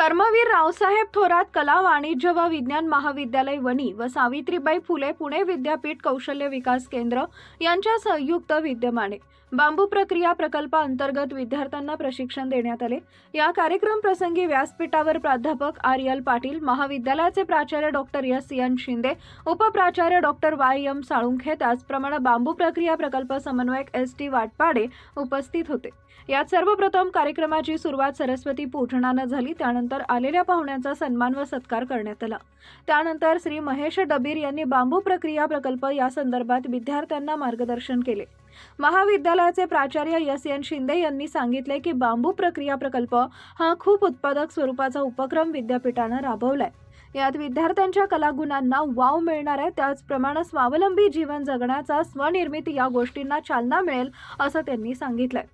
रावसाहेब थोरात कला वाणिज्य व विज्ञान महाविद्यालय वणी व सावित्रीबाई फुले पुणे विद्यापीठ कौशल्य विकास केंद्र यांच्या संयुक्त विद्यमाने बांबू प्रक्रिया प्रकल्पाअंतर्गत विद्यार्थ्यांना प्रशिक्षण देण्यात आले. या कार्यक्रम प्रसंगी व्यासपीठावर प्राध्यापक आर एल पाटील महाविद्यालयाचे प्राचार्य डॉक्टर एस एन शिंदे उपप्राचार्य डॉक्टर वाय एम साळुंखे त्याचप्रमाणे बांबू प्रक्रिया प्रकल्प समन्वयक एस टी वाटपाडे उपस्थित होते. यात सर्वप्रथम कार्यक्रमाची सुरुवात सरस्वती पूजनानं झाली त्यानंतर आलेल्या पाहुण्यांचा सन्मान व सत्कार करण्यात आला. त्यानंतर श्री महेश डबीर यांनी बांबू प्रक्रिया प्रकल्प या संदर्भात विद्यार्थ्यांना मार्गदर्शन केले. महाविद्यालयाचे प्राचार्य एस. एन. शिंदे यांनी सांगितले की बांबू प्रक्रिया प्रकल्प हा खूप उत्पादक स्वरूपाचा उपक्रम विद्यापीठानं राबवलाय. यात विद्यार्थ्यांच्या कलागुणांना वाव मिळणार आहे त्याचप्रमाणे स्वावलंबी जीवन जगण्याचा स्वनिर्मित या गोष्टींना चालना मिळेल असं त्यांनी सांगितलंय.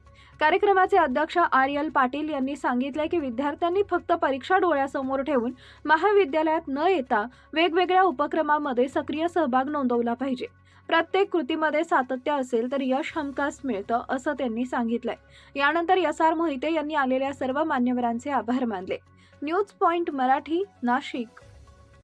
कार्यक्रमाचे अध्यक्ष आर एल पाटील यांनी सांगितले की विद्यार्थ्यांनी फक्त परीक्षा डोळ्यासमोर ठेवून महाविद्यालयात न येता वेगवेगळ्या उपक्रमामध्ये सक्रिय सहभाग नोंदवला पाहिजे. प्रत्येक कृतीमध्ये सातत्य असेल तर यश हमखास मिळतं असं त्यांनी सांगितलंय. यानंतर एस आर मोहिते यांनी आलेल्या सर्व मान्यवरांचे आभार मानले. News point Marathi Nashik.